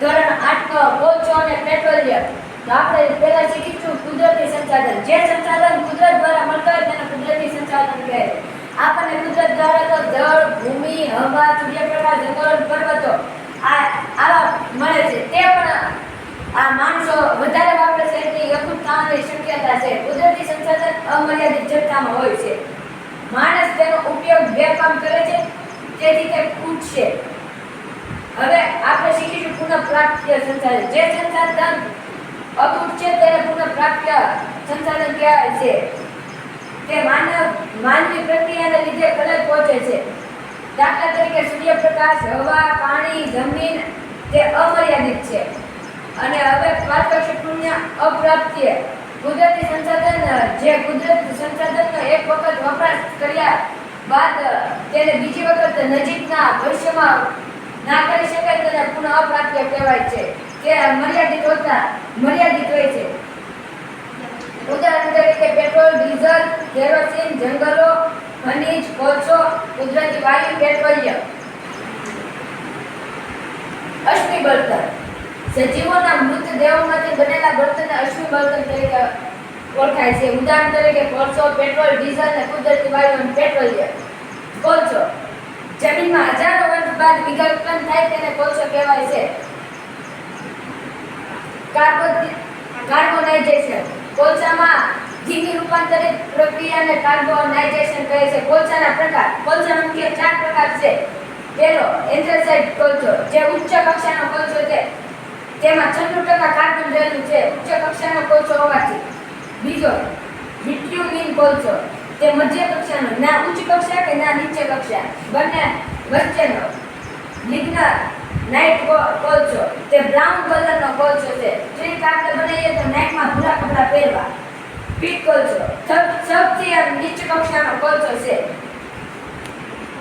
ધોરણ આઠ કોચો અને પેટ્રોલિયમ. તો આપણે પહેલા શીખીશું કુદરતી સંસાધન જે સંસાધન કુદરત દ્વારા મળતા હોય તેને કુદરતી સંસાધન કહે આપણને કુદરત દ્વારા તો જળ, ભૂમિ, હવા, સૂર્યપ્રકાશ, જંગલ, પર્વતો આ આવા મળે છે. તે પણ આ માણસો વધારે વાપરે છે એટલી અખૂટ થવાની શક્યતા છે. કુદરતી સંસાધન અમર્યાદિત જથ્થામાં હોય છે. માણસ તેનો ઉપયોગ બે કામ કરે છે. તેથી તે ખૂટશે પુનઃપ્રાપ્ય સંસાધન જે સંસાધન અતૂટ છે તેને પુનઃપ્રાપ્ય સંસાધન કહેવાય છે. તે માનવ માનવી પ્રક્રિયાને લીધે ખલેલ પહોંચે છે. દાખલા તરીકે સૂર્યપ્રકાશ, હવા, પાણી, જમીન તે અમર્યાદિત છે. અને હવે પારદર્શક પુણ્ય અપ્રાપ્ય. કુદરતી સંસાધન, જે કુદરત સંસાધનનો એક વખત વપરાશ કર્યા બાદ તેને બીજી વખત નજીકના ભવિષ્યમાં ના કરી શકાય તેને પુનઃ અપ્રાપ્ય કહેવાય છે. તે મર્યાદિત હોતા મર્યાદિત હોય છે. ઉદાહરણ તરીકે પેટ્રોલ, ડીઝલ, કેરોસીન, જંગલો, ખનિજ, કોલસો, કુદરતી વાયુ, પેટ્રોલિયમ. અશ્મિ બળતણ. સજીવોના મૃતદેહોમાંથી બનેલા બળતણને અશ્મિ બળતણ તરીકે ઓળખાય છે. ઉદાહરણ તરીકે કોલસો, પેટ્રોલ, ડીઝલ અને કુદરતી વાયુ અને પેટ્રોલિયમ. કોલસો. જમીનમાં હજારો બાદ વિઘટન થાય તેને કોલસો કહેવાય છે. કાર્બોનાઇઝેશન. કોલસામાં ધીમી રૂપાંતરિત પ્રક્રિયાને કાર્બોનાઇઝેશન કહે છે. કોલસાના પ્રકાર. કોલસાના મુખ્ય ચાર પ્રકાર છે. પહેલો એન્થ્રેસાઇટ કોલસો, જે ઉચ્ચ કક્ષાનો કોલસો છે. તેમાં છન્નું ટકા કાર્બન રહેલું છે ઉચ્ચ કક્ષાનો કોલસો હોવાથી. બીજો, વિટ્યુમિન કોલસો તે મધ્ય કક્ષાનો ના ઉચ્ચ કક્ષા કે ના નીચે કક્ષા. બંને વચ્ચેનો લિગ્નર નાઇટ કોલસો. તે બ્રાઉન કલરનો કોલસો છે. ટ્રીક આપણે બનાવીએ તો નાઇટમાં ભૂરા કપડાં પહેરવા. પીટ કોલસો. સૌ- સૌથી નીચ કક્ષાનો કોલસો છે.